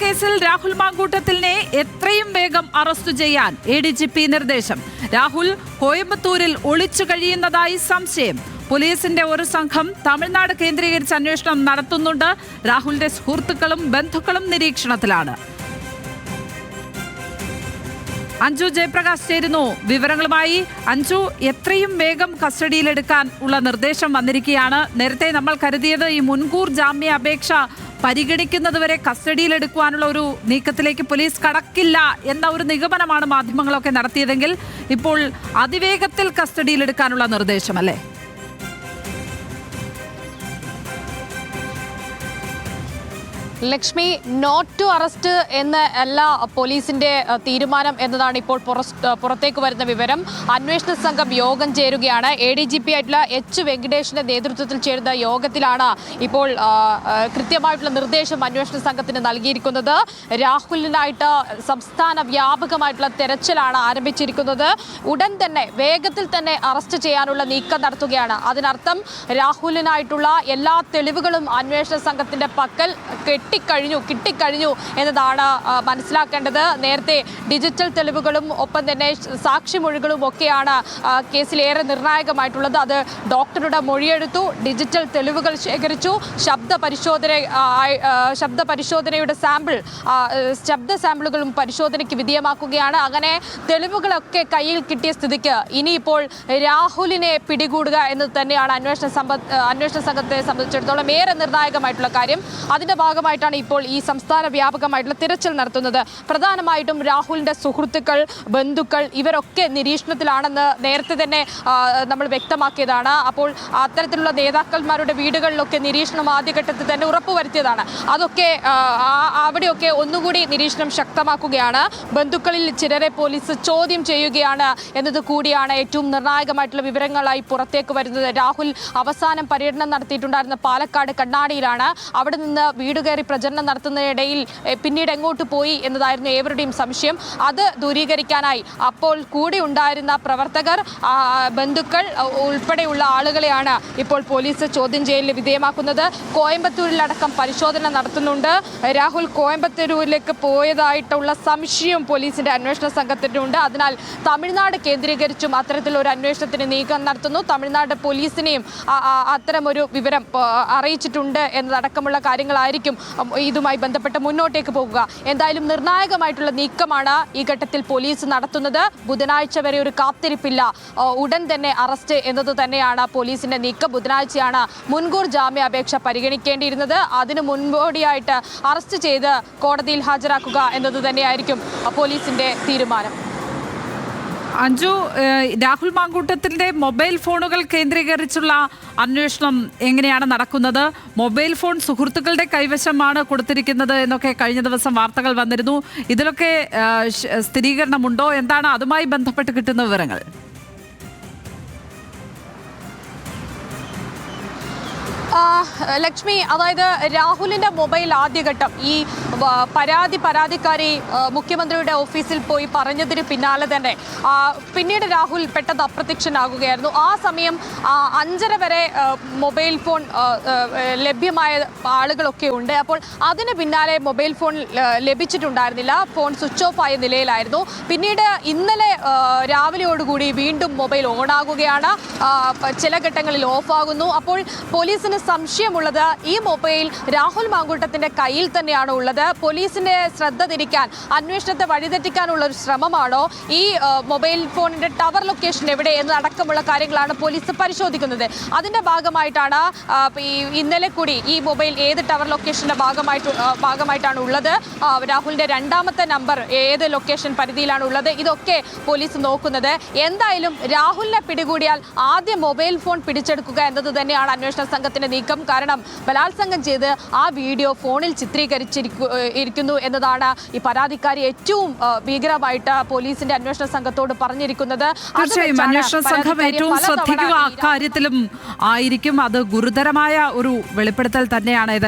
കേസിൽ രാഹുൽ മാങ്കൂട്ടത്തിലിനെ എത്രയും വേഗം അറസ്റ്റ് ചെയ്യാൻ എ ഡി ജി പി നിർദ്ദേശം. രാഹുൽ കോയമ്പത്തൂരിൽ ഒളിച്ചു കഴിയുന്നതായി സംശയം. പോലീസിന്റെ ഒരു സംഘം തമിഴ്നാട് കേന്ദ്രീകരിച്ച് അന്വേഷണം നടത്തുന്നുണ്ട്. രാഹുലിന്റെ സുഹൃത്തുക്കളും ബന്ധുക്കളും നിരീക്ഷണത്തിലാണ്. അഞ്ജു ജയപ്രകാശ് ചേരുന്നു. വിവരങ്ങളുമായി അഞ്ജു എത്രയും വേഗം കസ്റ്റഡിയിലെടുക്കാൻ ഉള്ള നിർദ്ദേശം വന്നിരിക്കുകയാണ്. നേരത്തെ നമ്മൾ കരുതിയത് ഈ മുൻകൂർ ജാമ്യ അപേക്ഷ പരിഗണിക്കുന്നതുവരെ കസ്റ്റഡിയിലെടുക്കുവാനുള്ള ഒരു നീക്കത്തിലേക്ക് പോലീസ് കടക്കില്ല എന്ന ഒരു നിഗമനമാണ് മാധ്യമങ്ങളൊക്കെ നടത്തിയതെങ്കിൽ ഇപ്പോൾ അതിവേഗത്തിൽ കസ്റ്റഡിയിലെടുക്കാനുള്ള നിർദ്ദേശം ലക്ഷ്മി നോട്ട് ടു അറസ്റ്റ് എന്ന അല്ല പോലീസിന്റെ തീരുമാനം എന്നതാണ് ഇപ്പോൾ പുറത്തേക്ക് വരുന്ന വിവരം. അന്വേഷണ സംഘം യോഗം ചേരുകയാണ്. എ ഡി ജി പി ആയിട്ടുള്ള എച്ച് വെങ്കടേഷിന്റെ നേതൃത്വത്തിൽ ചേരുന്ന യോഗത്തിലാണ് ഇപ്പോൾ കൃത്യമായിട്ടുള്ള നിർദ്ദേശം അന്വേഷണ സംഘത്തിന് നൽകിയിരിക്കുന്നത്. രാഹുലിനായിട്ട് സംസ്ഥാന വ്യാപകമായിട്ടുള്ള തെരച്ചിലാണ് ആരംഭിച്ചിരിക്കുന്നത്. ഉടൻ തന്നെ വേഗത്തിൽ തന്നെ അറസ്റ്റ് ചെയ്യാനുള്ള നീക്കം നടത്തുകയാണ്. അതിനർത്ഥം രാഹുലിനായിട്ടുള്ള എല്ലാ തെളിവുകളും അന്വേഷണ സംഘത്തിന്റെ പക്കൽ കെട്ടിക്കഴിഞ്ഞു കിട്ടിക്കഴിഞ്ഞു എന്നതാണ് മനസ്സിലാക്കേണ്ടത്. നേരത്തെ ഡിജിറ്റൽ തെളിവുകളും ഒപ്പം തന്നെ സാക്ഷിമൊഴികളും ഒക്കെയാണ് കേസിലേറെ നിർണായകമായിട്ടുള്ളത്. അത് ഡോക്ടറുടെ മൊഴിയെടുത്തു ഡിജിറ്റൽ തെളിവുകൾ ശേഖരിച്ചു. ശബ്ദ പരിശോധന ശബ്ദ പരിശോധനയുടെ സാമ്പിൾ ശബ്ദ സാമ്പിളുകളും പരിശോധനയ്ക്ക് വിധേയമാക്കുകയാണ്. അങ്ങനെ തെളിവുകളൊക്കെ കയ്യിൽ കിട്ടിയ സ്ഥിതിക്ക് ഇനിയിപ്പോൾ രാഹുലിനെ പിടികൂടുക എന്ന് തന്നെയാണ് അന്വേഷണ സംബന്ധ അന്വേഷണ സംഘത്തെ സംബന്ധിച്ചിടത്തോളം ഏറെ നിർണായകമായിട്ടുള്ള കാര്യം. അതിന്റെ ഭാഗമായിട്ടാണ് ഇപ്പോൾ ഈ സംസ്ഥാന വ്യാപകമായിട്ടുള്ള തിരച്ചിൽ നടത്തുന്നത്. പ്രധാനമായിട്ടും രാഹുലിന്റെ സുഹൃത്തുക്കൾ ബന്ധുക്കൾ ഇവരൊക്കെ നിരീക്ഷണത്തിലാണെന്ന് നേരത്തെ തന്നെ നമ്മൾ വ്യക്തമാക്കിയതാണ്. അപ്പോൾ അത്തരത്തിലുള്ള നേതാക്കന്മാരുടെ വീടുകളിലൊക്കെ നിരീക്ഷണം ആദ്യഘട്ടത്തിൽ തന്നെ ഉറപ്പുവരുത്തിയതാണ്. അതൊക്കെ അവിടെയൊക്കെ ഒന്നുകൂടി നിരീക്ഷണം ശക്തമാക്കുകയാണ്. ബന്ധുക്കളിൽ ചിലരെ പോലീസ് ചോദ്യം ചെയ്യുകയാണ് എന്നത് കൂടിയാണ് ഏറ്റവും നിർണായകമായിട്ടുള്ള വിവരങ്ങളായി പുറത്തേക്ക് വരുന്നത്. രാഹുൽ അവസാനം പര്യടനം നടത്തിയിട്ടുണ്ടായിരുന്ന പാലക്കാട് കണ്ണാടിയിലാണ്. അവിടെ നിന്ന് വീട് പ്രചരണം നടത്തുന്നതിനിടയിൽ പിന്നീട് എങ്ങോട്ട് പോയി എന്നതായിരുന്നു ഏവരുടെയും സംശയം. അത് ദൂരീകരിക്കാനായി. അപ്പോൾ കൂടി ഉണ്ടായിരുന്ന പ്രവർത്തകർ ബന്ധുക്കൾ ഉൾപ്പെടെയുള്ള ആളുകളെയാണ് ഇപ്പോൾ പോലീസ് ചോദ്യം ചെയ്യലിന് വിധേയമാക്കുന്നത്. കോയമ്പത്തൂരിലടക്കം പരിശോധന നടത്തുന്നുണ്ട്. രാഹുൽ കോയമ്പത്തൂരിലേക്ക് പോയതായിട്ടുള്ള സംശയം പോലീസിന്റെ അന്വേഷണ സംഘത്തിനുണ്ട്. അതിനാൽ തമിഴ്നാട് കേന്ദ്രീകരിച്ചും അത്തരത്തിലൊരു അന്വേഷണത്തിന് നീക്കം നടത്തുന്നു. തമിഴ്നാട് പോലീസിനെയും അത്തരമൊരു വിവരം അറിയിച്ചിട്ടുണ്ട് എന്നതടക്കമുള്ള കാര്യങ്ങളായിരിക്കും ഇതുമായി ബന്ധപ്പെട്ട് മുന്നോട്ടേക്ക് പോകുക. എന്തായാലും നിർണായകമായിട്ടുള്ള നീക്കമാണ് ഈ ഘട്ടത്തിൽ പോലീസ് നടത്തുന്നത്. ബുധനാഴ്ച വരെ ഒരു കാത്തിരിപ്പില്ല. ഉടൻ തന്നെ അറസ്റ്റ് എന്നത് തന്നെയാണ് പോലീസിന്റെ നീക്കം. ബുധനാഴ്ചയാണ് മുൻകൂർ ജാമ്യാപേക്ഷ പരിഗണിക്കേണ്ടിയിരുന്നത്. അതിന് മുൻപോടിയായിട്ട് അറസ്റ്റ് ചെയ്ത് കോടതിയിൽ ഹാജരാക്കുക എന്നത് തന്നെയായിരിക്കും പോലീസിന്റെ തീരുമാനം. അഞ്ജു രാഹുൽ മാങ്കൂട്ടത്തിന്റെ മൊബൈൽ ഫോണുകൾ കേന്ദ്രീകരിച്ചുള്ള അന്വേഷണം എങ്ങനെയാണ് നടക്കുന്നത്? മൊബൈൽ ഫോൺ സുഹൃത്തുക്കളുടെ കൈവശമാണ് കൊടുത്തിരിക്കുന്നത് എന്നൊക്കെ കഴിഞ്ഞ ദിവസം വാർത്തകൾ വന്നിരുന്നു. ഇതിലൊക്കെ സ്ഥിരീകരണമുണ്ടോ? എന്താണ് അതുമായി ബന്ധപ്പെട്ട് കിട്ടുന്ന വിവരങ്ങൾ? ലക്ഷ്മി അതായത് രാഹുലിന്റെ മൊബൈൽ ആദ്യഘട്ടം. ഈ പരാതി പരാതിക്കാരി മുഖ്യമന്ത്രിയുടെ ഓഫീസിൽ പോയി പറഞ്ഞതിന് പിന്നാലെ തന്നെ. പിന്നീട് രാഹുൽ പെട്ടെന്ന് അപ്രത്യക്ഷനാകുകയായിരുന്നു. ആ സമയം അഞ്ചര വരെ മൊബൈൽ ഫോൺ ലഭ്യമായ ആളുകളൊക്കെ ഉണ്ട്. അപ്പോൾ അതിന് പിന്നാലെ മൊബൈൽ ഫോൺ ലഭിച്ചിട്ടുണ്ടായിരുന്നില്ല. ഫോൺ സ്വിച്ച് ഓഫ് ആയ നിലയിലായിരുന്നു. പിന്നീട് ഇന്നലെ രാവിലെയോടുകൂടി വീണ്ടും മൊബൈൽ ഓണാകുകയാണ് ചില ഘട്ടങ്ങളിൽ ഓഫാകുന്നു അപ്പോൾ പോലീസിന് സംശയമുള്ളത് ഈ മൊബൈൽ രാഹുൽ മാങ്കൂട്ടത്തിന്റെ കയ്യിൽ തന്നെയാണ് ഉള്ളത്. പോലീസിന്റെ ശ്രദ്ധ തിരിക്കാൻ അന്വേഷണത്തെ വഴിതെറ്റിക്കാനുള്ള ഒരു ശ്രമമാണോ? ഈ മൊബൈൽ ഫോണിന്റെ ടവർ ലൊക്കേഷൻ എവിടെ എന്ന് എന്നതടക്കമുള്ള കാര്യങ്ങളാണ് പോലീസ് പരിശോധിക്കുന്നത്. അതിന്റെ ഭാഗമായിട്ടാണ് ഇന്നലെ കൂടി ഈ മൊബൈൽ ഏത് ടവർ ലൊക്കേഷന്റെ ഭാഗമായിട്ട് ഭാഗമായിട്ടാണ് ഉള്ളത്. രാഹുലിന്റെ രണ്ടാമത്തെ നമ്പർ ഏത് ലൊക്കേഷൻ പരിധിയിലാണ് ഉള്ളത്? ഇതൊക്കെ പോലീസ് നോക്കുന്നത്. എന്തായാലും രാഹുലിനെ പിടികൂടിയാൽ ആദ്യം മൊബൈൽ ഫോൺ പിടിച്ചെടുക്കുക എന്നത് തന്നെയാണ് അന്വേഷണ സംഘത്തിന്റെ നീക്കം കാരണം ബലാത്സംഗം ചെയ്ത് ആ വീഡിയോ ഫോണിൽ ചിത്രീകരിച്ചിരിക്കു ഏഹ് ഇരിക്കുന്നു എന്നതാണ് ഈ പരാതിക്കാരി ഏറ്റവും ഭീകരമായിട്ട് പോലീസിന്റെ അന്വേഷണ സംഘത്തോട് പറഞ്ഞിരിക്കുന്നത്. തീർച്ചയായും അന്വേഷണ സംഘം ഏറ്റവും ശ്രദ്ധിക്കുക അക്കാര്യത്തിലും ആയിരിക്കും. അത് ഗുരുതരമായ ഒരു വെളിപ്പെടുത്തൽ തന്നെയാണ്.